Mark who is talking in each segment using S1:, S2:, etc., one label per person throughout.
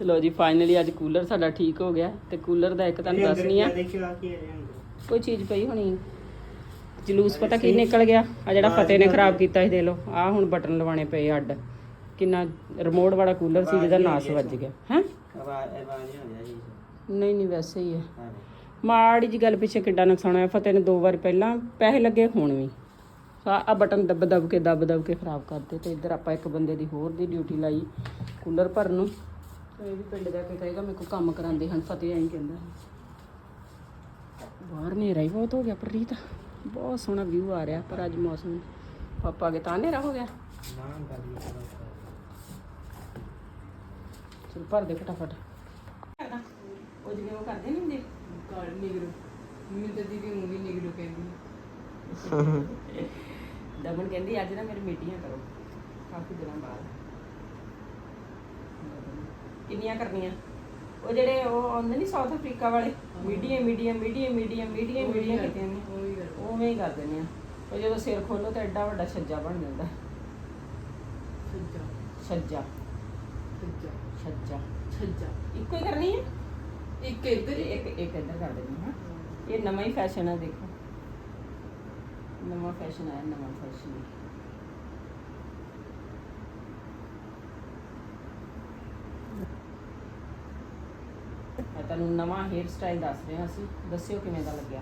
S1: ਤੇ ਲੋ ਜੀ ਫਾਈਨਲੀ ਅੱਜ ਕੂਲਰ ਸਾਡਾ ਠੀਕ ਹੋ ਗਿਆ ਤੇ ਕੂਲਰ ਦਾ ਇੱਕ ਤੁਹਾਨੂੰ ਦੱਸਣੀ ਆ ਕੋਈ ਚੀਜ਼ ਪਈ ਹੋਣੀ? ਜਲੂਸ ਪਤਾ ਕੀ ਨਿਕਲ ਗਿਆ? ਆ ਜਿਹੜਾ ਫਤਿਹ ਨੇ ਖਰਾਬ ਕੀਤਾ ਸੀ ਦੇ ਲੋ ਆ ਹੁਣ ਬਟਨ ਲਵਾਣੇ ਪਏ ਅੱਡ। ਕਿੰਨਾ ਰਿਮੋਟ ਵਾਲਾ ਕੂਲਰ ਸੀ ਜਿਹਦਾ ਨਾਸ ਵੱਜ ਗਿਆ। ਹੈ?
S2: ਨਹੀਂ
S1: ਨਹੀਂ ਵੈਸੇ ਹੀ ਹੈ। ਮਾੜੀ ਜੀ ਗੱਲ ਪਿੱਛੇ ਕਿੱਡਾ ਨੁਕਸਾਨ ਹੋਇਆ। ਫਤਿਹ ਨੇ ਦੋ ਵਾਰ ਪਹਿਲਾਂ ਪੈਸੇ ਲੱਗੇ ਹੁਣ ਵੀ। ਆ ਬਟਨ ਦੱਬ ਦੱਬ ਕੇ ਦੱਬ ਦੱਬ ਕੇ ਖਰਾਬ ਕਰਤੇ ਤੇ ਇੱਧਰ ਆਪਾਂ ਇੱਕ ਬੰਦੇ ਦੀ ਹੋਰ ਦੀ ਡਿਊਟੀ ਲਾਈ ਕੂਲਰ ਭਰਨ ਨੂੰ। ਇਹ ਵੀ ਪਿੰਡ ਜਾ ਕੇ ਕਹੇਗਾ ਮੇਰੇ ਕੋਲ ਕੰਮ ਕਰਾਉਂਦੇ ਹਨ ਫਤਿਹ ਐਂ ਕਹਿੰਦਾ ਬਾਹਰ ਹਨੇਰਾ ਹੀ ਬਹੁਤ ਹੋ ਗਿਆ ਪ੍ਰੀਤ। ਬਹੁਤ ਸੋਹਣਾ ਵਿਊ ਆ ਰਿਹਾ ਪਰ ਅੱਜ ਮੌਸਮ ਪਾਪਾ ਅਗੇ ਤਾਂ ਹਨੇਰਾ ਹੋ ਗਿਆ।
S2: ਨਾ ਗੱਲ
S1: ਚਲ ਭਰ ਦੇ ਫਟਾਫਟ। ਉਹ ਜਿਵੇਂ ਉਹ ਕਰਦੇ ਨਹੀਂ ਹੁੰਦੇ
S3: ਕਾਰ ਨਿਗਰੋ। ਮੈਨੂੰ ਤਾਂ ਦੀਦੀ ਮੂਵੀ ਨਿਗਰੋ ਕਹਿੰਦੀ
S1: ਦਮਨ ਕਹਿੰਦੀ ਅੱਜ ਨਾ ਮੇਰੀ ਮੀਟਿੰਗਾਂ ਕਰੋ। ਕਾਫੀ ਦਿਨਾਂ ਬਾਅਦ। ਕਿੰਨੀਆਂ ਕਰਨੀਆਂ? ਉਹ ਜਿਹੜੇ ਉਹ ਆਉਂਦੇ ਨਹੀਂ ਸਾਊਥ ਅਫਰੀਕਾ ਵਾਲੇ medium medium medium medium medium medium ਕੀਤੇ ਨੇ।
S3: ਉਹ ਵੀ ਕਰ
S1: ਉਵੇਂ ਹੀ ਕਰ ਦਿੰਦੇ ਆ। ਉਹ ਜਦੋਂ ਸਿਰ ਖੋਲੋ ਤਾਂ ਐਡਾ ਵੱਡਾ ਛੱਜਾ ਬਣ ਜਾਂਦਾ।
S3: ਸੱਜਾ
S1: ਛੱਜਾ।
S3: ਸੱਜਾ
S1: ਛੱਜਾ।
S3: ਸੱਜਾ
S1: ਇੱਕੋ ਹੀ ਕਰਨੀ ਹੈ
S3: ਇੱਕ ਇੱਧਰ
S1: ਤੇ ਇੱਕ ਇੱਕ ਇੱਧਰ ਕਰ ਦੇਣੀ ਹਾਂ। ਇਹ ਨਵਾਂ ਹੀ ਫੈਸ਼ਨ ਹੈ ਦੇਖੋ। ਨਵਾਂ ਫੈਸ਼ਨ ਆਇਆ ਨਵਾਂ ਫੈਸ਼ਨ ਮੈਂ ਤੁਹਾਨੂੰ ਨਵਾਂ ਹੇਅਰ ਸਟਾਈਲ ਦੱਸ ਰਹੇ ਹਾਂ ਅਸੀਂ ਦੱਸਿਓ ਕਿਵੇਂ ਦਾ ਲੱਗਿਆ?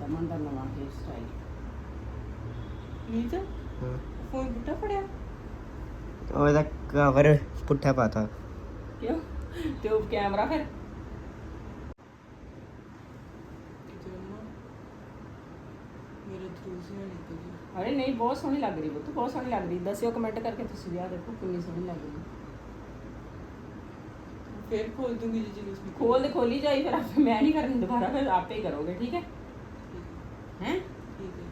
S1: ਦਮਨ ਦਾ ਨਵਾਂ ਹੇਅਰ ਸਟਾਈਲ
S3: ਨੀਤ ਫੋਨ ਬੁੱਟਾ ਫੜਿਆ?
S2: ਉਹਦਾ ਕਵਰ ਪੁੱਠਾ ਪਾਤਾ।
S1: ਕਿਉਂ? ਤੇ ਉਹ ਕੈਮਰਾ ਫਿਰ? ਅਰੇ ਨਹੀਂ ਬਹੁਤ ਸੋਹਣੀ ਲੱਗ ਰਹੀ ਬੁੱਤ ਬਹੁਤ ਸੋਹਣੀ ਲੱਗ ਰਹੀ। ਦੱਸਿਓ ਕਮੈਂਟ ਕਰਕੇ ਤੁਸੀਂ ਵੀ ਆਹ ਦੇਖੋ ਕਿੰਨੀ ਸੋਹਣੀ ਲੱਗ ਰਹੀ।
S3: ਫੇਰ ਖੋਲ ਦੂੰਗੀ ਜੀ ਜਲੂਸ ਨਿਕਲ
S1: ਖੋਲ ਦੇ। ਖੋਲੀ ਜਾਈ ਫਿਰ ਆਪੇ ਮੈਂ ਨਹੀਂ ਕਰਨੀ ਦੁਬਾਰਾ ਫਿਰ ਆਪੇ ਹੀ ਕਰੋਗੇ ਠੀਕ ਹੈ? ਹੈ।
S3: ਠੀਕ ਹੈ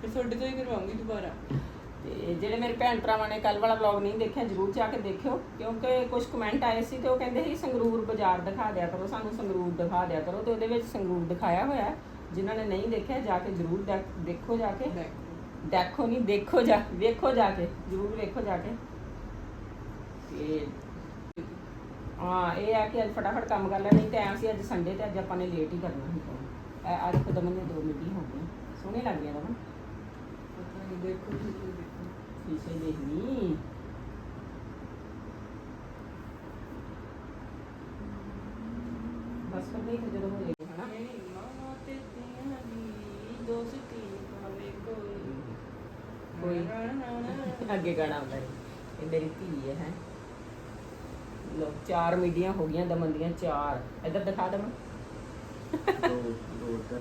S3: ਫਿਰ ਤੁਹਾਡੇ ਤੋਂ ਹੀ ਕਰਵਾਉਂਗੀ ਦੁਬਾਰਾ।
S1: ਤੇ ਜਿਹੜੇ ਮੇਰੇ ਭੈਣ ਭਰਾਵਾਂ ਨੇ ਕੱਲ ਵਾਲਾ ਵਲੌਗ ਨਹੀਂ ਦੇਖਿਆ ਜਰੂਰ ਜਾ ਕੇ ਦੇਖਿਓ ਕਿਉਂਕਿ ਕੁਝ ਕਮੈਂਟ ਆਏ ਸੀ ਤੇ ਉਹ ਕਹਿੰਦੇ ਸੀ ਸੰਗਰੂਰ ਬਾਜ਼ਾਰ ਦਿਖਾ ਦਿਆ ਕਰੋ ਸਾਨੂੰ ਸੰਗਰੂਰ ਦਿਖਾ ਦਿਆ ਕਰੋ। ਤੇ ਉਹਦੇ ਵਿੱਚ ਸੰਗਰੂਰ ਦਿਖਾਇਆ ਹੋਇਆ ਹੈ। ਜਿਨ੍ਹਾਂ ਨੇ ਨਹੀਂ ਦੇਖਿਆ ਜਾ ਕੇ ਜਰੂਰ ਦੇਖ- ਜਾ ਕੇ।
S3: ਦੇਖੋ।
S1: ਦੇਖੋ ਨਹੀਂ ਦੇਖੋ ਜਾ ਵੇਖੋ ਜਾ ਕੇ ਜਰੂਰ ਵੇਖੋ ਜਾ ਕੇ। ਤੇ ਹਾਂ ਇਹ ਆ ਕਿ ਅੱਜ ਫਟਾਫਟ ਕੰਮ ਕਰ ਲੈਣਾ ਨਹੀਂ ਐਂ ਸੀ ਅੱਜ ਸੰਡੇ ਤੇ ਅੱਜ ਆਪਾਂ ਨੇ ਲੇਟ ਹੀ ਕਰਨਾ ਇਹ ਅੱਜ ਕਦਮ ਨੇ ਦੋ ਮੀਟਿੰਗ ਹੋ ਗਈਆਂ ਸੋਹਣੇ ਲੱਗ ਗਿਆ
S3: ਦੇਖੋ
S1: ਸ਼ੀਸ਼ੇ ਦੇਖਣੀ ਬਸ ਜਦੋਂ ਹੋ ਜਾਏਗਾ ਹਨਾ?
S3: ਭਾਵੇਂ ਕੋਈ।
S1: ਅੱਗੇ ਗਾਣਾ ਆਉਂਦਾ ਹੈ ਇਹ ਮੇਰੀ ਧੀ ਹੈ ਹੈ। ਲੋ ਚਾਰ ਮੀਡੀਆਂ ਹੋ ਗਈਆਂ ਦਮਨ ਦੀਆਂ ਚਾਰ। ਇੱਧਰ ਦਿਖਾ ਦਮਨ।
S2: ਦੋ ਦੋ ਉੱਧਰ।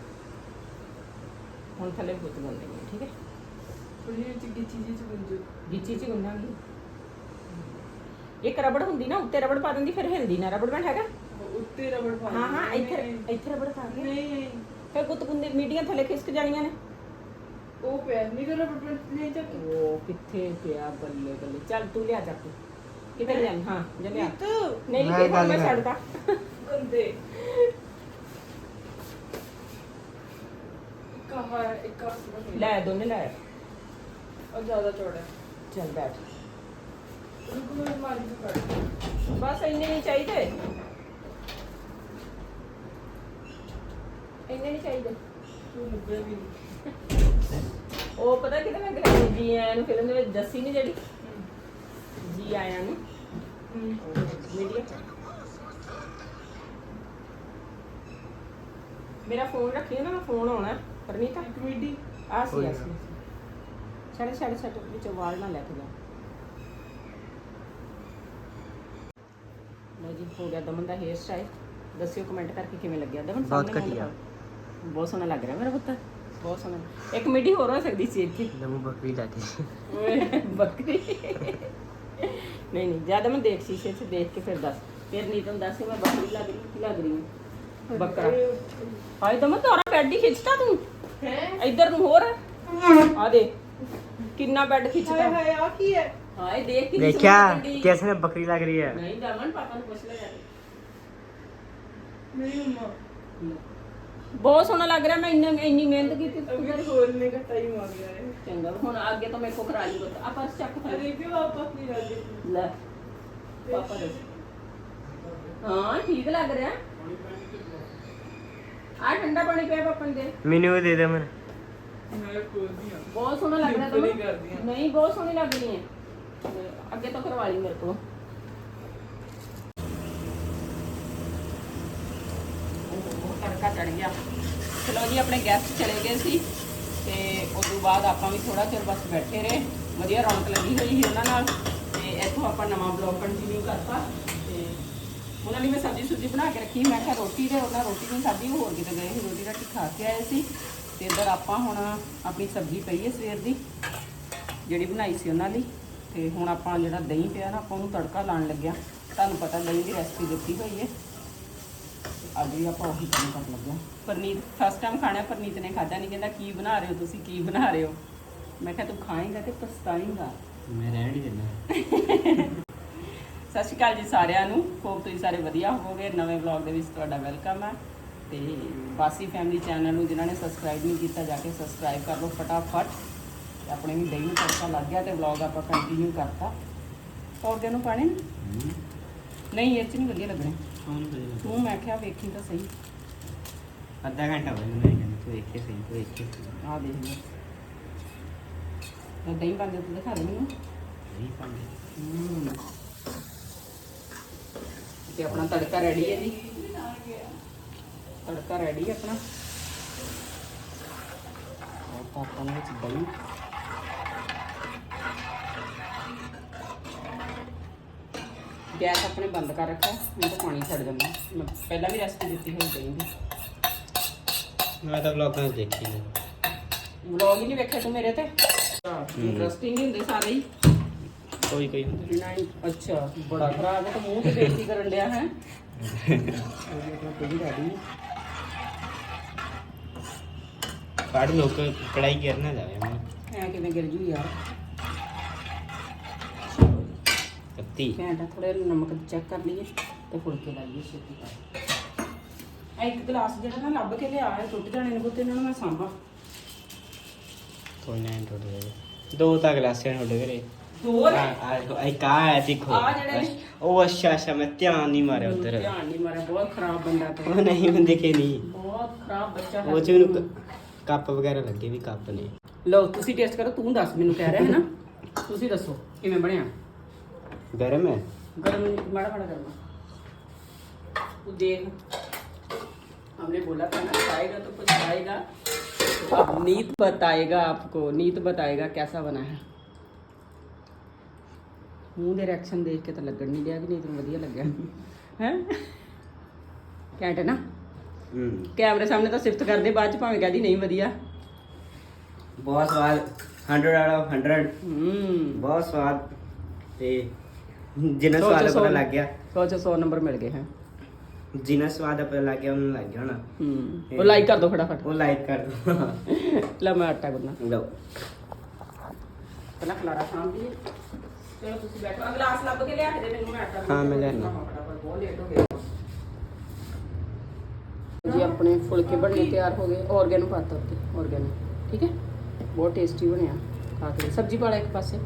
S1: ਹੁਣ ਥੱਲੇ ਪੁੱਤ ਬੰਦੇ ਨੇ ਠੀਕ ਹੈ?
S3: ਥੋੜੀ ਜਿਹੀ ਚਿੱਟੀ ਚੀਜ਼ੀ ਚ ਗੁੰਜੂ
S1: ਗਿੱਚੀ ਚ ਗੁੰਨਾਂਗੀ ਇੱਕ ਰਬੜ ਹੁੰਦੀ ਨਾ ਉੱਤੇ ਰਬੜ ਪਾ ਦਿੰਦੀ ਫਿਰ ਹਿਲਦੀ ਨਾ। ਰਬੜ ਬੈਂਡ ਹੈਗਾ?
S3: ਉੱਤੇ ਰਬੜ ਪਾ
S1: ਹਾਂ ਹਾਂ। ਇੱਥੇ
S3: ਨਹੀਂ,
S1: ਇੱਥੇ ਰਬੜ ਪਾ ਦੇ
S3: ਨਹੀਂ
S1: ਫਿਰ ਗੁੱਤ ਗੁੰਦੇ ਮੀਡੀਆਂ ਥੱਲੇ ਖਿਸਕ ਜਾਣੀਆਂ ਨੇ।
S3: ਉਹ ਪਿਆ ਨਹੀਂ ਕਰ ਰਬੜ ਨਹੀਂ ਚੱਕ।
S1: ਉਹ ਕਿੱਥੇ ਪਿਆ ਬੱਲੇ ਬੱਲੇ। ਚੱਲ ਤੂੰ ਲਿਆ ਚੱਕ ਕਿੱਥੇ ਲਿਆ ਹਾਂ ਜਾ ਲਿਆ।
S3: ਤੂੰ
S1: ਨਹੀਂ
S2: ਮੈਂ
S1: ਨਹੀਂ
S2: ਗੱਲ
S1: ਮੈਂ
S2: ਕਰ-
S1: ਛੱਡਦਾ।
S3: ਗੰਦੇ ਕਹਾ ਇੱਕ ਆਸਰਾ
S1: ਲੈ ਦੋਨੇ ਲੈ।
S3: ਉਹ ਜ਼ਿਆਦਾ ਚੌੜਾ ਹੈ।
S1: ਚੱਲ ਬੈਠ।
S3: ਰੁਕੋ ਮੈਂ ਮਾਰੀ ਤੋਂ ਕੱਢ
S1: ਬਸ ਇੰਨੇ ਨਹੀਂ ਚਾਹੀਦੇ। ਇੰਨੇ ਨਹੀਂ ਚਾਹੀਦੇ।
S3: ਤੂੰ ਮੁੱਬੇ ਵੀ ਨਹੀਂ।
S1: ਉਹ ਪਤਾ ਕਿਤੇ ਮੈਂ ਗਲਾਈ ਜੀ ਆਇਆਂ ਨੂੰ ਫਿਲਮ ਦੇ ਵਿੱਚ ਜੱਸੀ ਨਹੀਂ ਜਿਹੜੀ? ਜੀ ਆਇਆਂ ਨੂੰ। ਮੇਰਾ ਫੋਨ ਰੱਖੀ ਨਾ ਫੋਨ ਆਉਣਾ ਪਰਨੀਤਾ?
S3: ਕਮੇਡੀ
S1: ਆ ਸੀ ਆ। ਸੀ। ਛੜ ਛੜ ਛੜ ਵਿੱਚ ਵਾਲ ਨਾ ਲੈ ਕੇ ਜਾ। ਲਓ ਜੀ ਹੋ ਗਿਆ ਦਮਨ ਦਾ ਹੇਅਰ ਸਟਾਈਲ ਦੱਸਿਓ ਕਮੈਂਟ ਕਰਕੇ ਕਿਵੇਂ ਲੱਗਿਆ? ਦਮਨ
S2: ਬਹੁਤ ਘਟੀਆ।
S1: ਬਹੁਤ ਸੋਹਣਾ ਲੱਗ ਰਿਹਾ ਮੇਰਾ ਪੁੱਤ। ਬਹੁਤ ਸੋਹਣਾ। ਇੱਕ ਮਿੱਡੀ ਹੋਰ ਹੋ ਸਕਦੀ ਸੀ ਇੱਥੇ।
S2: ਨਮੂ ਬੱਕਰੀ ਲਾਤੀ
S1: ਓਏ ਬੱਕਰੀ। ਨਹੀਂ ਨਹੀਂ ਜਿਆਦਾ ਮੈਂ ਦੇਖ ਸ਼ੀਸ਼ੇ 'ਚ ਦੇਖ ਕੇ ਫਿਰ ਦੱਸ ਫਿਰ ਨਹੀਂ ਤਾਂ ਦੱਸ ਮੈਂ ਬੱਕਰੀ ਲੱਗ ਰਹੀ ਕੀ ਲੱਗ ਰਹੀ ਹਾਂ ਬੱਕਰਾ ਹਾਏ ਤਾਂ ਮੈਂ ਤਾਰਾ ਬੈੱਡ ਹੀ ਖਿੱਚਤਾ ਤੂੰ
S3: ਹੈ
S1: ਇੱਧਰ ਨੂੰ ਹੋਰ ਆ ਦੇ ਕਿੰਨਾ ਬੈੱਡ ਖਿੱਚਦਾ
S3: ਹਾਏ ਹਾਏ ਆ ਕੀ ਹੈ
S1: ਹਾਏ ਦੇਖ ਕਿੰਨੀ
S2: ਦੇਖਿਆ
S1: ਸੋਹਣੀ ਗੱਡੀ।
S2: कैसे में बकरी लग रही है
S1: ਨਹੀਂ ਦਮਨ ਪਾਪਾ ਨੂੰ ਪੁੱਛ ਲੈ ਜਾ ਕੇ।
S3: ਨਹੀਂ ਮੰਮਾ
S1: ਬਹੁਤ ਸੋਹਣਾ ਲੱਗ ਰਿਹਾ ਮੈਂ ਇੰਨਾ ਇੰਨੀ ਮਿਹਨਤ ਕੀਤੀ
S3: ਅਭੀ ਹੋਰ ਨੇ ਘਟਾ ਹੀ ਮਾਰ ਗਿਆ
S1: ਚੰਗਾ ਹੁਣ ਅੱਗੇ ਤੋਂ ਮੇਰੇ ਕੋ ਕਰਾ ਲਈ ਬਸ ਆਪਾਂ ਚੱਕ
S3: ਕਰ ਰਿਵਿਊ ਆਪਾਂ ਕੀ ਰਾਜੀ
S1: ਲੈ ਪਾਪਾ ਹਾਂ ਠੀਕ ਲੱਗ ਰਿਹਾ। ਆ ਠੰਡਾ ਪਾਣੀ ਪਿਆ ਪਾਪਾ ਨੇ
S2: ਮੈਨੂੰ ਦੇ ਦੇ ਮੈਂ
S1: ਬਹੁਤ ਸੋਹਣਾ ਲੱਗ ਰਿਹਾ ਤੁਹਾਨੂੰ ਨਹੀਂ ਬਹੁਤ ਸੋਹਣੀ ਲੱਗ ਰਹੀ ਹੈ। ਅੱਗੇ ਤੋਂ ਕਰਵਾ ਲਈ ਮੇਰੇ ਕੋਲ। ਤੜਕਾ ਚੜ ਗਿਆ। ਚਲੋ ਜੀ, ਆਪਣੇ ਗੈਸਟ ਚਲੇ ਗਏ ਸੀ ਤੇ ਉਸ ਤੋਂ ਬਾਅਦ ਆਪਾਂ ਵੀ ਥੋੜਾ ਚਿਰ ਬਸ ਬੈਠੇ ਰਹੇ। ਵਧੀਆ ਰੌਣਕ ਲੱਗੀ ਹੋਈ ਸੀ ਉਹਨਾਂ ਨਾਲ ਤੇ ਇੱਥੋਂ ਆਪਾਂ ਨਵਾਂ ਬਲੌਗ ਕੰਟੀਨਿਊ ਕਰਤਾ ਤੇ ਉਹਨਾਂ ਲਈ ਮੈਂ ਸਬਜ਼ੀ ਸੁਬਜ਼ੀ ਬਣਾ ਕੇ ਰੱਖੀ। ਮੈਂ ਕਿਹਾ ਰੋਟੀ ਦੇ, ਉਹਨਾਂ ਰੋਟੀ ਨਹੀਂ ਖਾਧੀ ਹੋਰ ਕਿਤੇ ਗਏ ਸੀ, ਰੋਟੀ ਰਾਟੀ ਖਾ ਕੇ ਆਏ ਸੀ ਤੇ ਇੱਧਰ ਆਪਾਂ ਹੁਣ ਆਪਣੀ ਸਬਜ਼ੀ ਪਈ ਹੈ ਸਵੇਰ ਦੀ, ਜਿਹੜੀ ਬਣਾਈ ਸੀ ਉਹਨਾਂ ਲਈ। ਤੇ ਹੁਣ ਆਪਾਂ ਜਿਹੜਾ ਦਹੀਂ ਪਿਆ ਨਾ, ਆਪਾਂ ਉਹਨੂੰ ਤੜਕਾ ਲਾਉਣ ਲੱਗਿਆ। ਤੁਹਾਨੂੰ ਪਤਾ ਦਹੀਂ ਦੀ ਰੈਸਪੀ ਦਿੱਤੀ ਹੋਈ ਹੈ। ਅੱਜ ਵੀ ਆਪਾਂ ਉਹੀ ਕੰਮ ਕਰਨ ਲੱਗੇ ਹਾਂ। ਪਰਨੀਤ ਫਸਟ ਟਾਈਮ ਖਾਣਾ ਪਰਨੀਤ ਨੇ ਖਾਧਾ ਨਹੀਂ ਕਹਿੰਦਾ ਕੀ ਬਣਾ ਰਹੇ ਹੋ ਤੁਸੀਂ ਕੀ ਬਣਾ ਰਹੇ ਹੋ? ਮੈਂ ਕਿਹਾ ਤੂੰ ਖਾਏਂਗਾ ਤੇ ਪਛਤਾਏਂਗਾ।
S2: ਮੈਂ ਰਹਿਣ ਹੀ ਦਿੰਦਾ।
S1: ਸਤਿ ਸ਼੍ਰੀ ਅਕਾਲ ਜੀ ਸਾਰਿਆਂ ਨੂੰ। ਹੋਪ ਤੁਸੀਂ ਸਾਰੇ ਵਧੀਆ ਹੋਵੋਗੇ। ਨਵੇਂ ਵਲੌਗ ਦੇ ਵਿੱਚ ਤੁਹਾਡਾ ਵੈਲਕਮ ਹੈ ਤੇ ਬਾਸੀ ਫੈਮਿਲੀ ਚੈਨਲ ਨੂੰ ਜਿਨ੍ਹਾਂ ਨੇ ਸਬਸਕ੍ਰਾਈਬ ਨਹੀਂ ਕੀਤਾ ਜਾ ਕੇ ਸਬਸਕ੍ਰਾਈਬ ਕਰ ਲਓ ਫਟਾਫਟ। ਤੇ ਆਪਣੇ ਵੀ ਦਹੀਂ ਨੂੰ ਤੜਕਾ ਲੱਗ ਗਿਆ ਤੇ ਵਲੌਗ ਆਪਾਂ ਕੰਟੀਨਿਊ ਕਰਤਾ। ਪੌਦੇ ਨੂੰ ਪਾਣੇ? ਨਹੀਂ ਇਹ ਚ ਨਹੀਂ ਵਧੀਆ ਲੱਗਣੇ। ਤੂੰ ਮੈਂ ਕਿਹਾ ਵੇਖੀ ਤਾਂ ਸਹੀ।
S2: ਅੱਧਾ ਘੰਟਾ ਹੋਇਆ ਮੈਂ ਕਹਿੰਦਾ ਤੂੰ ਦੇਖੇ ਸਹੀ ਤੂੰ ਦੇਖੇ ਸਹੀ।
S1: ਆ ਦੇਖ ਲੈ। ਤਾਂ ਦਹੀਂ ਪਾਉਂਦੇ ਤੂੰ ਦਿਖਾ ਦੇ ਮੈਨੂੰ।
S2: ਨਹੀਂ ਪਾਉਂਦੇ।
S1: ਹਮ। ਤੇ ਆਪਣਾ ਤੜਕਾ ਰੈਡੀ ਹੈ ਜੀ। ਤੜਕਾ ਰੈਡੀ ਹੈ ਆਪਣਾ। ਉਹ ਨੇ ਵਿੱਚ ਦਹੀਂ ਗੈਸ ਆਪਣੇ ਬੰਦ ਕਰ ਰੱਖਿਆ ਨਹੀਂ ਤਾਂ ਪਾਣੀ ਛੱਡ ਜਾਂਦਾ ਮੈਂ ਪਹਿਲਾਂ ਵੀ ਰੈਸਪੀ ਦਿੱਤੀ ਹੋਈ ਦਹੀਂ ਦੀ
S2: ਮੈਂ ਤਾਂ ਵਲੌਗਾਂ 'ਚ ਦੇਖੀ ਨਹੀਂ
S1: ਵਲੌਗ ਹੀ ਨਹੀਂ ਵੇਖਿਆ ਤੂੰ ਮੇਰੇ ਤੇ? ਇੰਟਰਸਟਿੰਗ ਹੀ ਹੁੰਦੇ ਸਾਰੇ ਹੀ?
S2: ਕੋਈ ਕੋਈ। ਹੁੰਦਾ
S1: ਨਹੀਂ ਅੱਛਾ ਬੜਾ ਖਰਾਬ ਹੈ ਤਾਂ ਮੂੰਹ ਤੇ ਬੇਇੱਜ਼ਤੀ ਕਰਨ ਡਿਆ ਹੈ?
S2: ਫੜ ਲੋਕ ਕੜਾਈ ਗਿਰ ਨਾ ਜਾਵੇ ਮੈਂ
S1: ਕਿਵੇਂ ਗਿਰ ਜੂ ਯਾਰ?
S2: ਕੱਤੀ
S1: ਘੈਂਟਾ ਥੋੜਾ ਨਮਕ ਚੈੱਕ ਕਰ ਲਈਏ ਤੇ ਫੁਲਕੇ ਲਾਈਏ ਛੇਤੀ ਕਰ। ਇੱਕ ਗਲਾਸ ਜਿਹੜਾ ਨਾ ਲੱਭ ਕੇ ਲਿਆ ਹੈ ਟੁੱਟ ਜਾਣੇ ਨੇ ਪੁੱਤ ਇਹਨਾਂ ਨੂੰ ਮੈਂ ਸਾਂਭਾ।
S2: ਕੋਈ ਨਾ ਟੁੱਟ ਜਾਵੇ ਦੋ ਤਾਂ ਗਲਾਸਿਆਂ
S1: ਦੋ
S2: ਆ ਆ ਇੱਕ ਆ ਹੈ ਦੇਖੋ।
S1: ਆਹ ਜਿਹੜੇ ਨੇ।
S2: ਉਹ ਅੱਛਾ ਅੱਛਾ ਮੈਂ ਧਿਆਨ ਨਹੀਂ ਮਾਰਿਆ ਉਧਰ।
S1: ਧਿਆਨ ਨਹੀਂ ਮਾਰਿਆ ਬਹੁਤ ਖਰਾਬ ਬੰਦਾ ਤੇ।
S2: ਉਹ ਨਹੀਂ ਮੈਂ ਦੇਖੇ ਨਹੀਂ
S1: ਬਹੁਤ ਖਰਾਬ ਬੱਚਾ ਹੈ।
S2: ਉਹ ਚ ਮੈਨੂੰ ਕ- ਕੱਪ ਵਗੈਰਾ ਲੱਗੇ ਵੀ ਕੱਪ ਨੇ।
S1: ਲਓ ਤੁਸੀਂ ਟੇਸਟ ਕਰੋ ਤੂੰ ਦੱਸ ਮੈਨੂੰ ਕਹਿ ਰਿਹਾ ਹੈ ਨਾ। ਤੁਸੀਂ ਦੱਸੋ ਕਿਵੇਂ ਬਣਿਆ?
S2: ਗਰਮ ਹੈ
S1: गरम माड़ा माड़ा करना तू देख हमने बोला था ना खाएगा तो कुछ खाएगा तो अब नीत बताएगा आपको नीत बताएगा कैसा बना है ਮੂੰਹ ਦੇ ਰਿਐਕਸ਼ਨ ਦੇਖ ਕੇ ਤਾਂ ਲੱਗਣ ਨਹੀਂ ਡਿਆ ਕਿ ਨੀਤ ਨੂੰ ਵਧੀਆ ਲੱਗਿਆ ਹੈ ਘੈਂਟ ਹੈ ਨਾ
S2: ਹੂੰ
S1: ਕੈਮਰੇ ਸਾਹਮਣੇ ਤਾਂ ਸਿਫਤ ਕਰਦੇ ਬਾਅਦ ਚ ਭਾਵੇਂ ਕਹਦੀ ਨਹੀਂ ਵਧੀਆ
S2: ਬਹੁਤ ਸਵਾਦ 100 ਆਊਟ ਆਫ 100
S1: ਹੂੰ
S2: ਬਹੁਤ ਸਵਾਦ ਤੇ ਜਿੰਨਾ
S1: ਸੌ
S2: ਸਵਾਦ
S1: ਸੌ
S2: ਪਤਾ ਲੱਗ ਗਿਆ।
S1: ਸੋਚ 100 ਨੰਬਰ ਮਿਲ ਗਏ ਹੈ।
S2: ਜਿੰਨਾ ਸਵਾਦ ਪਤਾ ਲੱਗ ਗਿਆ ਉਹਨੂੰ ਲੱਗ ਗਿਆ ਹੋਣਾ।
S1: ਹੂੰ ਉਹ ਲਾਈਕ ਕਰ ਦੋ ਫਟਾਫਟ।
S2: ਉਹ ਲਾਈਕ ਕਰ ਦੋ।
S1: ਲੈ ਮੈਂ ਆਟਾ ਗੁੰਨਾ
S2: ਲਓ।
S1: ਪਹਿਲਾਂ ਖਲਾਰਾ ਸਾਂਭੀਏ ਚਲੋ ਤੁਸੀਂ ਬੈਠੋ। ਆਹ ਗਲਾਸ ਲੱਭ ਕੇ ਲਿਆ ਕੇ ਦੇ ਮੈਨੂੰ ਮੈਂ ਆਟਾ
S2: ਹਾਂ, ਮੈਂ ਲਿਆਉਂਦਾ।
S1: ਫਟਾਫਟ ਬਹੁਤ ਲੇਟ ਹੋ ਗਿਆ ਜੀ ਆਪਣੇ ਫੁਲਕੇ ਬਣਨੇ ਤਿਆਰ ਹੋ ਗਏ। ਔਰਗੈਨੋ ਪਾਤਾ ਉੱਤੇ ਔਰਗੈਨੋ ਠੀਕ ਹੈ? ਬਹੁਤ ਟੇਸਟੀ ਬਣਿਆ। ਖਾ ਕੇ। ਸਬਜ਼ੀ ਪਾਲਾ ਇੱਕ ਪਾਸੇ।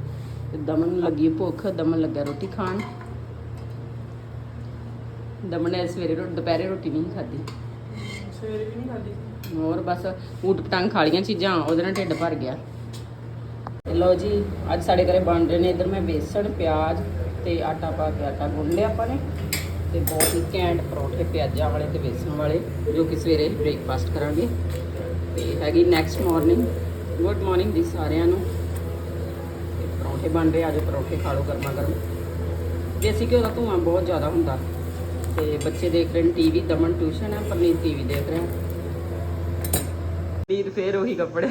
S1: ਤੇ ਦਮਨ ਨੂੰ ਲੱਗੀ ਭੁੱਖ ਦਮਨ ਲੱਗਾ ਰੋਟੀ ਖਾਣ। ਦਮਨ ਨੇ ਸਵੇਰੇ ਰੋ ਦੁਪਹਿਰੇ ਰੋਟੀ ਨਹੀਂ ਖਾਧੀ।
S3: ਸਵੇਰੇ ਵੀ ਨਹੀਂ ਖਾਦੀ
S1: ਹੋਰ ਬਸ ਊਟ ਪਟਾਂਗ ਖਾ ਲੀਆਂ ਚੀਜ਼ਾਂ ਉਹਦੇ ਨਾਲ ਢਿੱਡ ਭਰ ਗਿਆ। ਤੇ ਲਓ ਜੀ ਅੱਜ ਸਾਡੇ ਘਰੇ ਬਣ ਰਹੇ ਨੇ ਇਧਰ ਮੈਂ ਬੇਸਣ ਪਿਆਜ਼ ਤੇ ਆਟਾ ਪਾ ਕੇ ਆਟਾ ਗੁੰਨ ਲਿਆ ਆਪਾਂ ਨੇ। ਤੇ ਬਹੁਤ ਹੀ ਘੈਂਟ ਪਰੌਂਠੇ ਪਿਆਜ਼ਾਂ ਵਾਲੇ ਤੇ ਬੇਸਣ ਵਾਲੇ ਜੋ ਕਿ ਸਵੇਰੇ ਬ੍ਰੇਕਫਾਸਟ ਕਰਾਂਗੇ। ਤੇ ਹੈਗੀ ਨੈਕਸਟ ਮਾਰਨਿੰਗ ਗੁੱਡ ਮਾਰਨਿੰਗ ਜੀ ਸਾਰਿਆਂ ਨੂੰ। ਪਰੌਂਠੇ ਬਣ ਰਹੇ ਅੱਜ ਪਰੌਂਠੇ ਖਾ ਲਓ ਗਰਮਾ ਗਰਮ। ਦੇਸੀ ਘਿਓ ਦਾ ਧੂਆਂ ਬਹੁਤ ਜ਼ਿਆਦਾ ਹੁੰਦਾ। ਤੇ ਬੱਚੇ ਦੇਖ ਰਹੇ ਨੇ ਟੀਵੀ ਦਮਨ ਟਿਊਸ਼ਨ ਹੈ ਪਰਨੀਤ ਟੀਵੀ ਦੇਖ ਰਿਹਾ। ਪਰਨੀਤ ਫੇਰ ਉਹੀ ਕੱਪੜੇ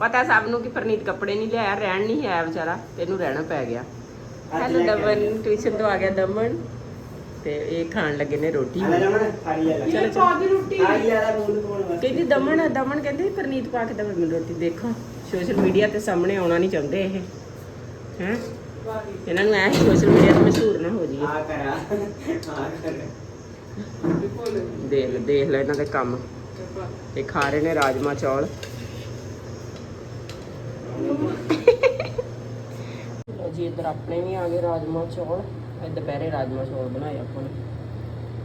S1: ਪਤਾ ਸਭ ਨੂੰ ਕਿ ਪਰਨੀਤ ਕੱਪੜੇ ਨਹੀਂ ਲਿਆਇਆ ਰਹਿਣ ਨਹੀਂ ਆਇਆ ਵਿਚਾਰਾ ਤੈਨੂੰ ਰਹਿਣਾ ਪੈ ਗਿਆ। ਹੈਲੋ ਦਮਨ ਟਿਊਸ਼ਨ ਤੋਂ ਆ ਗਿਆ ਦਮਨ। ਤੇ ਇਹ ਖਾਣ ਲੱਗੇ ਨੇ ਰੋਟੀ। ਚਲੋ ਚਲੋ ਕਹਿੰਦੀ ਦਮਨ ਦਮਨ ਕਹਿੰਦੀ ਪਰਨੀਤ ਪਾ ਕੇ ਦਮਨ ਮੈਨੂੰ ਰੋਟੀ ਦੇਖੋ। ਸੋਸ਼ਲ ਮੀਡੀਆ ਤੇ ਸਾਹਮਣੇ ਆਉਣਾ ਨਹੀਂ ਚਾਹੁੰਦੇ ਇਹ। ਹੈ? ਇਹਨਾਂ ਨੂੰ ਐ ਸੋਸ਼ਲ ਮੀਡੀਆ ਤੇ ਮਸ਼ਹੂਰ ਨਾ ਹੋ ਜਾਈਏ।
S2: ਆ ਕਰ। ਆ ਕਰ।
S1: ਦੇਖ ਲੈ ਦੇਖ ਲੈ ਇਹਨਾਂ ਦੇ ਕੰਮ। ਤੇ ਖਾ ਰਹੇ ਨੇ ਰਾਜਮਾ ਚੌਲ। ਜੀ ਇੱਧਰ ਆਪਣੇ ਵੀ ਆ ਗਏ ਰਾਜਮਾ ਚੌਲ। ਅੱਜ ਦੁਪਹਿਰੇ ਰਾਜਮਾ ਚੌਲ ਬਣਾਏ ਆਪਾਂ ਨੇ।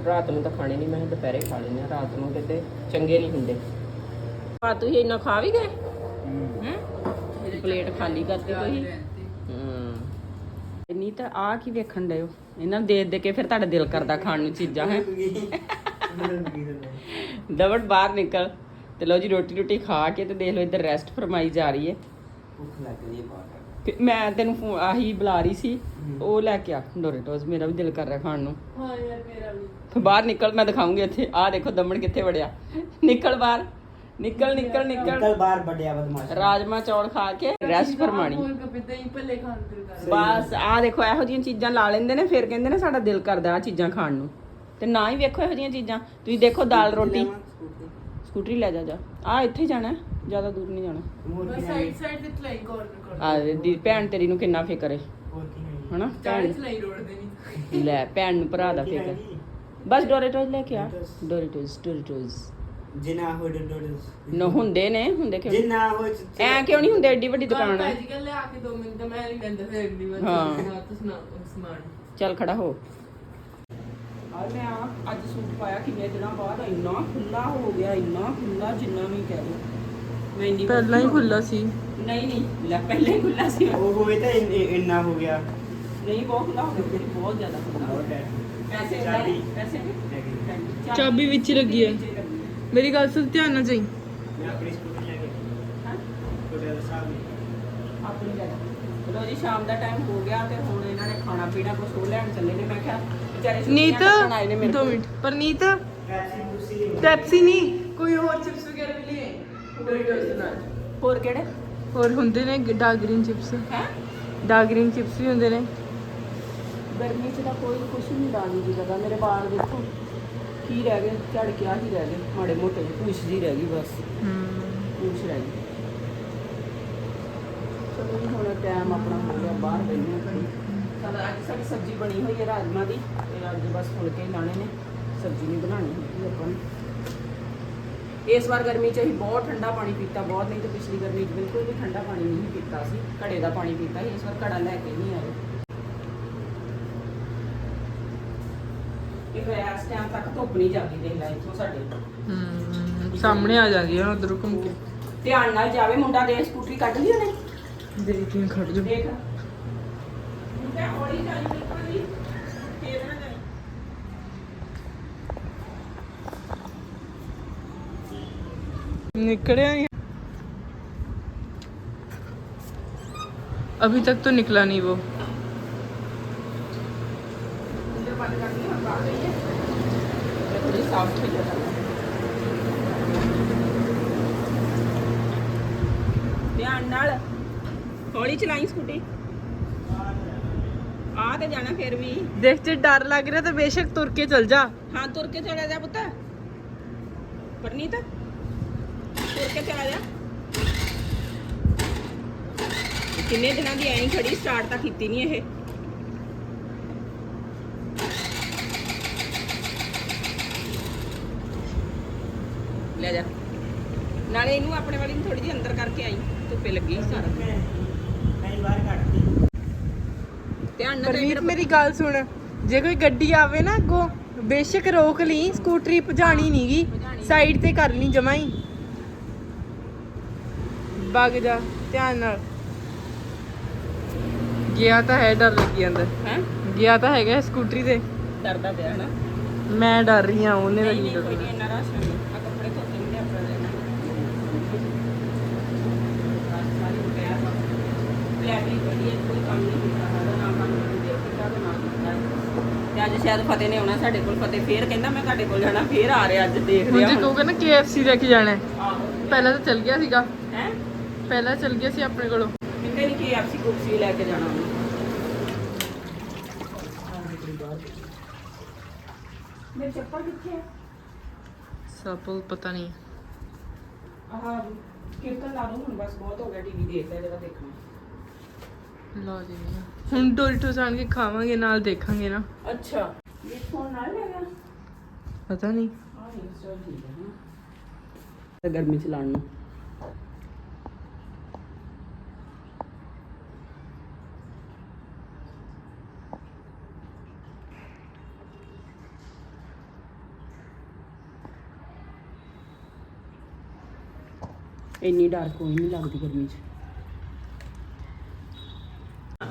S1: ਰਾਤ ਨੂੰ ਤਾਂ ਖਾਣੇ ਨਹੀਂ ਮੈਂ ਕਿਹਾ ਦੁਪਹਿਰੇ ਖਾ ਲੈਂਦੇ ਹਾਂ। ਰਾਤ ਨੂੰ ਕਿਤੇ ਚੰਗੇ ਨਹੀਂ ਹੁੰਦੇ। ਆ ਤੁਸੀਂ ਇੰਨਾ ਖਾ ਵੀ ਗਏ? ਹੈਂ। ਪਲੇਟ ਖਾਲੀ ਕਰਤੀ ਤੁਸੀਂ? ਹੂੰ। ਨਹੀਂ ਤਾਂ ਆ ਕੀ ਵੇਖਣ ਹੋ? ਇਹਨਾਂ ਨੂੰ ਦੇ ਦੇ ਕੇ ਫਿਰ ਤੁਹਾਡਾ ਦਿਲ ਕਰਦਾ ਖਾਣ ਨੂੰ ਚੀਜ਼ਾਂ ਹੈ? ਦਵੜ ਬਾਹਰ ਨਿਕਲ। ਤੇ ਲਓ ਜੀ ਰੋਟੀ ਰੋਟੀ ਖਾ ਕੇ ਤੇ ਦੇਖ ਲਓ ਇੱਧਰ ਰੈਸਟ ਫਰਮਾਈ ਜਾ ਰਹੀ ਹੈ।
S2: ਭੁੱਖ ਲੱਗ ਰਹੀ ਹੈ ਬਹੁਤ।
S1: ਫਿਰ ਮੈਂ ਤੈਨੂੰ ਫੋ- ਆਹੀ ਬੁਲਾ ਰਹੀ ਸੀ ਉਹ ਲੈ ਕੇ ਆ ਡੋਰੇਟੋਸ ਮੇਰਾ ਵੀ ਦਿਲ ਕਰ ਰਿਹਾ ਖਾਣ ਨੂੰ।
S3: ਹਾਂ ਯਾਰ ਮੇਰਾ ਵੀ।
S1: ਫਿਰ ਬਾਹਰ ਨਿਕਲ ਮੈਂ ਦਿਖਾਉਂਗੀ ਇੱਥੇ ਆਹ ਦੇਖੋ ਦਮਣ ਕਿੱਥੇ ਵੜਿਆ। ਨਿਕਲ ਬਾਹਰ ਨਿਕਲ ਨਿਕਲ ਨਿਕਲ
S2: ਅੰਕਲ ਬਾਹਰ ਵੱਡਿਆ ਬਦਮਾਸ਼।
S1: ਰਾਜਮਾ ਚੌਲ ਖਾ ਕੇ ਰੈਸਟ ਫਰਮਾਣੀ।
S3: ਭੱਲੇ ਖਾਣ ਕਰ
S1: ਬਸ ਆਹ ਦੇਖੋ ਇਹੋ ਜਿਹੀਆਂ ਚੀਜ਼ਾਂ ਲਾ ਲੈਂਦੇ ਨੇ ਫਿਰ ਕਹਿੰਦੇ ਨੇ ਸਾਡਾ ਦਿਲ ਕਰਦਾ ਆ ਚੀਜ਼ਾਂ ਖਾਣ ਨੂੰ। ਤੇ ਨਾ ਹੀ ਵੇਖੋ ਇਹੋ ਜਿਹੀਆਂ ਚੀਜ਼ਾਂ। ਤੁਸੀਂ ਦੇਖੋ ਦਾਲ ਰੋਟੀ। ਸਕੂਟਰੀ। ਲੈ ਜਾ ਜਾ। ਆ ਇੱਥੇ ਜਾਣਾ। ਹੈ, ਜ਼ਿਆਦਾ ਦੂਰ ਨਹੀਂ ਜਾਣਾ।
S3: ਸਾਈਡ ਸਾਈਡ ਤੇ ਚਲਾਈ ਕੋਰਨਰ
S1: ਆ ਦੀ ਭੈਣ ਤੇਰੀ ਨੂੰ ਕਿੰਨਾ ਫਿਕਰ ਹੈ ਹਨਾ?
S3: ਚਾੜੀ
S1: ਭੈਣ
S3: ਰੋਡ ਦੇ ਨਹੀਂ
S1: ਲੈ ਭੈਣ ਨੂੰ ਭਰਾ ਦਾ ਫਿਕਰ। ਬਸ ਡੋਰੇਟੋਸ ਲੈ ਕੇ ਆ। ਡੋਰੇਟੋਸ ਡੋਰੇਟੋਸ
S2: ਜਿਨਾ ਹੋ ਡੋਡਸ
S1: ਨਾ ਹੁੰਦੇ ਨੇ ਹੁੰਦੇ ਕਿਉਂ?
S2: ਜਿਨਾ ਹੋ
S1: ਐ ਕਿਉਂ ਨਹੀਂ ਹੁੰਦੇ? ਐਡੀ ਵੱਡੀ ਦੁਕਾਨ ਹੈ
S3: ਭਾਜੀ ਕੱਲ ਆ ਕੇ 2 ਮਿੰਟ ਤਾਂ ਮੈਂ ਨਹੀਂ ਲੈਂਦਾ ਫਿਰ ਅਗਲੀ ਵਾਰ।
S1: ਹਾਂ।
S3: ਤੁਸੀਂ ਨਾ ਸਮਾਨ
S1: ਚੱਲ ਖੜਾ ਹੋ। ਆ ਮੈਂ ਆ ਅੱਜ ਸੂਟ ਪਾਇਆ ਕਿੰਨੇ ਦਿਨਾਂ ਬਾਅਦ ਇੰਨਾ ਖੁੱਲਾ ਹੋ ਗਿਆ ਇੰਨਾ ਖੁੱਲਾ ਜਿੰਨਾ ਵੀ ਕਹਿ ਲਓ ਮੈਂ ਇੰਨੀ
S3: ਪਹਿਲਾਂ ਹੀ ਖੁੱਲਾ ਸੀ।
S1: ਨਹੀਂ ਨਹੀਂ ਲੈ ਪਹਿਲਾਂ ਹੀ ਖੁੱਲਾ ਸੀ।
S2: ਉਹ ਹੋਏ ਤਾਂ ਇੰਨ- ਇੰਨਾ ਹੋ ਗਿਆ।
S1: ਨਹੀਂ ਬਹੁਤ ਖੁੱਲਾ ਹੋ ਗਿਆ। ਬਹੁਤ ਜ਼ਿਆਦਾ ਖੁੱਲਾ ਹੋ। ਗਿਆ ਪੈਸੇ
S2: ਚਾਬੀ।
S1: ਪੈਸੇ ਵੀ?
S3: ਚਾਬੀ ਵਿੱਚ ਹੀ ਲੱਗੀ ਹੈ।
S1: ਵਿੱਚ ਹੀ ਲੱਗੀ ਹੈ।
S3: ਮੇਰੀ ਗੱਲ ਸੁਣ ਧਿਆਨ ਨਾਲ ਜਾਈ।
S2: ਮੈਂ ਆਪਣੀ ਸਕੂਟੀ ਲੈ ਕੇ
S1: ਹੈਂ?
S2: ਤੁਹਾਡੇ ਸਾਹਮਣੇ।
S1: ਆਪਣੀ ਜਗ੍ਹਾ ਚਲੋ ਜੀ ਸ਼ਾਮ ਦਾ ਟਾਈਮ ਹੋ ਗਿਆ ਤੇ ਹੁਣ ਇਹਨਾਂ ਨੇ ਖਾਣਾ ਪੀਣਾ ਕੁਛ ਉਹ ਲੈਣ ਚੱਲੇ ਨੇ। ਮੈਂ ਕਿਹਾ ਵਿਚਾਰੇ ਛੁੱਟੀਆਂ
S3: ਨੀਤ
S1: ਕੱਟਣ ਆਏ ਨੇ ਮੇਰੇ
S3: 2
S1: ਕੋਲ।
S3: ਮਿੰਟ। ਪਰਨੀਤ
S2: ਪੈਸੇ
S3: ਪੈਪਸੀ ਨਹੀਂ ਕੋਈ ਹੋਰ ਚਿਪਸ ਵਗੈਰਾ ਵੀ ਲਈ ਡੋਰੀਟੋਸ ਦੇ ਨਾਲ
S1: ਹੋਰ ਕਿਹੜੇ?
S3: ਹੋਰ ਹੁੰਦੇ ਨੇ ਡਾਰਕ ਗ੍ਰੀਨ ਚਿਪਸ
S1: ਹੈ?
S3: ਡਾਰਕ ਗ੍ਰੀਨ ਚਿਪਸ ਵੀ ਹੁੰਦੇ ਨੇ।
S1: ਗਰਮੀ 'ਚ ਤਾਂ ਕੋਈ ਕੁਛ ਨਹੀਂ ਦਾਣੀ ਦੀ ਜਗ੍ਹਾ ਮੇਰੇ ਵਾਲ ਦੇਖੋ ਕੀ ਰਹਿ ਗਏ ਝੜ ਕੇ ਆਹ ਹੀ ਰਹਿ ਗਏ। ਮਾੜੇ ਮੋਟੇ ਪੂਛ ਜੀ ਰਹਿ ਗਈ ਬਸ। ਪੂਛ ਰਹਿ ਗਈ। ਚਲੋ ਜੀ ਹੁਣ ਟਾਈਮ ਆਪਣਾ ਹੋ ਗਿਆ ਬਾਹਰ ਬੈਠੇ ਘੜੀ। ਸਾਡਾ ਅੱਜ ਸਾਡੀ ਸਬਜ਼ੀ ਬਣੀ ਹੋਈ ਹੈ ਰਾਜਮਾ ਦੀ। ਤੇ ਅੱਜ ਬਸ ਫੁਲਕੇ ਹੀ ਲਾਣੇ ਨੇ। ਸਬਜ਼ੀ ਨਹੀਂ ਬਣਾਉਣੀ ਹੈਗੀ ਆਪਾਂ ਨੇ ਇਸ ਵਾਰ ਗਰਮੀ 'ਚ ਅਸੀਂ ਬਹੁਤ ਠੰਡਾ ਪਾਣੀ ਪੀਤਾ ਬਹੁਤ ਨਹੀਂ ਤੇ ਪਿਛਲੀ ਗਰਮੀ 'ਚ ਬਿਲਕੁਲ ਵੀ ਠੰਡਾ ਪਾਣੀ ਨਹੀਂ ਪੀਤਾ ਸੀ ਘੜੇ ਦਾ ਪਾਣੀ ਪੀਤਾ ਸੀ ਇਸ ਵਾਰ ਘੜਾ ਲੈ ਕੇ ਨਹੀਂ ਆਏ। ਇਹ ਇਸ ਟਾਈਮ ਤੱਕ ਧੁੱਪ ਨਹੀਂ ਜਾਂਦੀ ਦੇਖ ਲੈ ਇੱਥੋਂ ਸਾਡੇ।
S3: ਹਮ ਸਾਹਮਣੇ ਆ ਜਾਂਦੀ ਹੈ ਉਧਰ ਘੁੰਮ ਕੇ
S1: ਧਿਆਨ ਨਾਲ ਜਾਵੇ ਮੁੰਡਾ ਦੇ ਸਕੂਟਰੀ ਕੱਢ ਲਈ ਉਹਨੇ।
S3: ਦੇਖ ਖੜ ਜਾ
S1: ਦੇਖ। ਮੁੰਡਾ ਹੌਲੀ ਚੱਲ ਬਿਲਕੁਲ
S3: निकले नहीं अभी तक तो निकला नहीं वो
S1: ਅੰਦਰ ਬੰਦ ਕਰ ਲਈ ਹੁਣ ਆ ਗਈ ਹੈ ਤੇ ਥੋੜੀ ਸਾਫ ਹੋ ਜਾਣਾ ਧਿਆਨ ਨਾਲ ਹੌਲੀ ਚਲਾਈ ਸਕੂਟੀ ਆ ਤੇ ਜਾਣਾ ਫਿਰ ਵੀ
S3: देख जे डर लग रहा तो बेशक तुर के चल जा
S1: ਹਾਂ ਤੁਰ ਕੇ ਚਲਾ ਜਾ ਪੁੱਤ ਪਰਨੀਤ ਤੁਰ ਕੇ ਚਲਾ ਜਾ ਕਿੰਨੇ ਦਿਨਾਂ ਦੀ ਐਂ ਖੜੀ ਸਟਾਰਟ ਤਾਂ ਕੀਤੀ ਨਹੀਂ ਇਹ। ਲੈ ਜਾ। ਨਾਲੇ ਇਹਨੂੰ ਆਪਣੇ ਵਾਲੀ ਨੂੰ ਥੋੜੀ ਜਿਹੀ ਅੰਦਰ ਕਰਕੇ ਆਈ ਧੁੱਪੇ ਲੱਗੀ ਸਾਰਾ
S2: ਕਈ ਵਾਰ ਕੱਟਦੀ
S1: ਧਿਆਨ ਨਾਲ
S3: ਮੇਰੀ ਗੱਲ ਸੁਣ। ਜੇ ਕੋਈ ਗੱਡੀ ਆਵੇ ਨਾ ਅੱਗੋਂ ਬੇਸ਼ੱਕ ਰੋਕ ਲਈ ਸਕੂਟਰੀ ਭਜਾਣੀ ਨਹੀਂਗੀ ਸਾਈਡ ਤੇ ਕਰ ਲਈ ਜਮਾ ਹੀ। ਵਗ ਜਾ ਧਿਆਨ ਨਾਲ। ਗਿਆ ਤਾਂ ਹੈ ਡਰ ਲੱਗੀ ਅੰਦਰ
S1: ਹੈ?
S3: ਗਿਆ ਤਾਂ ਹੈਗਾ ਸਕੂਟਰੀ ਤੇ।
S1: ਡਰਦਾ ਪਿਆ ਨਾ।
S3: ਮੈਂ ਡਰ ਰਹੀ ਹਾਂ ਉਹਨੇ ਤਾਂ
S1: ਨਹੀਂ
S3: ਡਰਨਾ
S1: ਇੰਨਾ ਰਸ਼ ਨਹੀਂ। ਆ ਕੱਪੜੇ ਧੋਤੇ ਹੁੰਦੇ ਆਪਣਾ ਲੈਣਾ ਸਾਰੀ ਪਿਆ ਵਾ ਪਲੈਟ ਹੀ ਵਧੀਆ ਕੋਈ ਕੰਮ ਨਹੀਂ ਕੀਤਾ ਨਾ ਕੰਮ ਦੇ ਕੀਤਾ ਤੇ ਨਾ ਕੀਤਾ ਤੇ ਅੱਜ ਸ਼ਾਇਦ ਫਤਿਹ ਨੇ ਆਉਣਾ ਸਾਡੇ ਕੋਲ ਫਤਿਹ ਫੇਰ ਕਹਿੰਦਾ ਮੈਂ ਤੁਹਾਡੇ ਕੋਲ ਜਾਣਾ ਫੇਰ ਆ ਰਿਹਾ ਅੱਜ ਦੇਖ
S3: ਹੁਣ
S1: ਰਿਹਾ
S3: ਜੇ ਕਹੋਗੇ ਨਾ KFC ਲੈ ਕੇ ਜਾਣਾ ਪਹਿਲਾਂ ਤਾਂ ਚੱਲ ਗਿਆ ਸੀਗਾ। ਪਹਿਲਾਂ ਚੱਲ ਗਿਆ ਸੀ ਆਪਣੇ ਕੋਲੋਂ
S1: ਕਹਿੰਦੇ ਨਹੀਂ ਕਿ ਐਫਸੀ ਕੁਕਸੀ ਲੈ ਕੇ ਜਾਣਾ ਉਹਨੂੰ ਮੇਰੇ ਚੱਪਲ ਕਿੱਥੇ ਹੈ
S3: ਸਪਲ ਪਤਾ ਨਹੀਂ
S1: ਆਹ ਕੀਰਤਨ ਲਾ ਦੋ ਹੁਣ ਬਸ ਬਹੁਤ ਹੋ ਗਿਆ ਟੀਵੀ ਦੇਖ ਲਿਆ ਜਿਹੜਾ ਦੇਖਣਾ
S3: ਲਾ ਜੀ ਹੁਣ ਡੋਰੀਟੋਸ ਆਣ ਕੇ ਖਾਵਾਂਗੇ ਨਾਲ ਦੇਖਾਂਗੇ ਨਾ
S1: ਅੱਛਾ ਇਹ ਫੋਨ ਨਾਲ ਲੈ ਗਿਆ
S3: ਪਤਾ ਨਹੀਂ
S1: ਹਾਂ ਇਹ ਚਲ ਠੀਕ ਹੈ ਨਾ ਗਰਮੀ ਚ ਲਾਣ ਨੂੰ ਇੰਨੀ ਡਾਰਕ ਕੋਈ ਨਹੀਂ ਲੱਗਦੀ ਗਰਮੀ 'ਚ।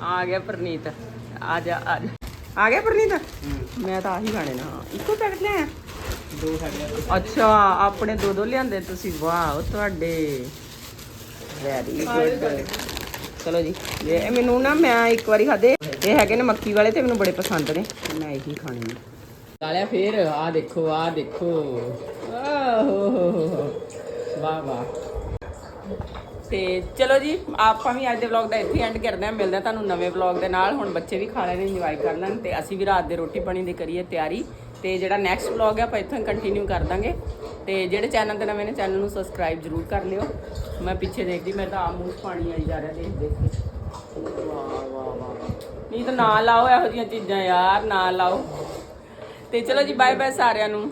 S1: ਆ ਗਿਆ ਪ੍ਰਨੀਤ। ਆ ਜਾ ਆ ਜਾ ਆ ਗਿਆ ਪ੍ਰਨੀਤ? ਮੈਂ ਤਾਂ ਆਹੀ ਖਾਣੇ ਨਾ ਇੱਕੋ ਪੈਕਟ ਲਿਆ
S2: ਦੋ ਸਾਡੇ
S1: ਅੱਛਾ ਆਪਣੇ ਦੋ ਦੋ ਲਿਆਂਦੇ ਤੁਸੀਂ। ਵਾਹ ਤੁਹਾਡੇ। ਵੈਰੀ ਗੁੱਡ ਚਲੋ ਜੀ ਇਹ ਮੈਨੂੰ ਨਾ ਮੈਂ ਇੱਕ ਵਾਰੀ ਖਾਦੇ ਇਹ ਹੈਗੇ ਨੇ ਮੱਕੀ ਵਾਲੇ ਤੇ ਮੈਨੂੰ ਬੜੇ ਪਸੰਦ ਨੇ। ਮੈਂ ਇਹੀ ਖਾਣੇ ਨੇ। ਲਾਲਿਆ ਫੇਰ। ਆ ਦੇਖੋ ਆ ਦੇਖੋ। ਆਹੋ ਵਾਹ ਵਾਹ। ਤੇ ਚਲੋ ਜੀ, ਆਪਾਂ ਵੀ ਅੱਜ ਦੇ ਵਲੌਗ ਦਾ ਇੱਥੇ ਐਂਡ ਕਰਦੇ ਹਾਂ। ਮਿਲਦੇ ਹਾਂ ਤੁਹਾਨੂੰ ਨਵੇਂ ਵਲੌਗ ਦੇ ਨਾਲ। ਹੁਣ ਬੱਚੇ ਵੀ ਖਾ ਲੈਣ ਇੰਜੋਏ ਕਰ ਲੈਣ ਤੇ ਅਸੀਂ ਵੀ ਰਾਤ ਦੇ ਰੋਟੀ ਪਾਣੀ ਦੀ ਕਰੀਏ ਤਿਆਰੀ। ਤੇ ਜਿਹੜਾ ਨੈਕਸਟ ਵਲੌਗ ਹੈ, ਆਪਾਂ ਇੱਥੋਂ ਕੰਟੀਨਿਊ ਕਰ ਦਾਂਗੇ। ਤੇ ਜਿਹੜੇ ਚੈਨਲ ਤੇ ਨਵੇਂ ਨੇ ਚੈਨਲ ਨੂੰ ਸਬਸਕ੍ਰਾਈਬ ਜਰੂਰ ਕਰ ਲਿਓ। ਮੈਂ ਪਿੱਛੇ ਦੇਖਦੀ ਮੈਂ ਤਾਂ ਆ ਮੂੰਹ ਪਾਣੀ ਆਈ ਜਾ ਰਿਹਾ, ਦੇਖ ਦੇਖ ਕੇ। ਵਾਹ ਵਾਹ ਵਾਹ ਨਹੀਂ ਤਾਂ ਨਾ ਲਾਓ ਇਹੋ ਜਿਹੀਆਂ ਚੀਜ਼ਾਂ ਯਾਰ, ਨਾ ਲਾਓ। ਤੇ ਚਲੋ ਜੀ ਬਾਏ ਬਾਏ ਸਾਰਿਆਂ ਨੂੰ।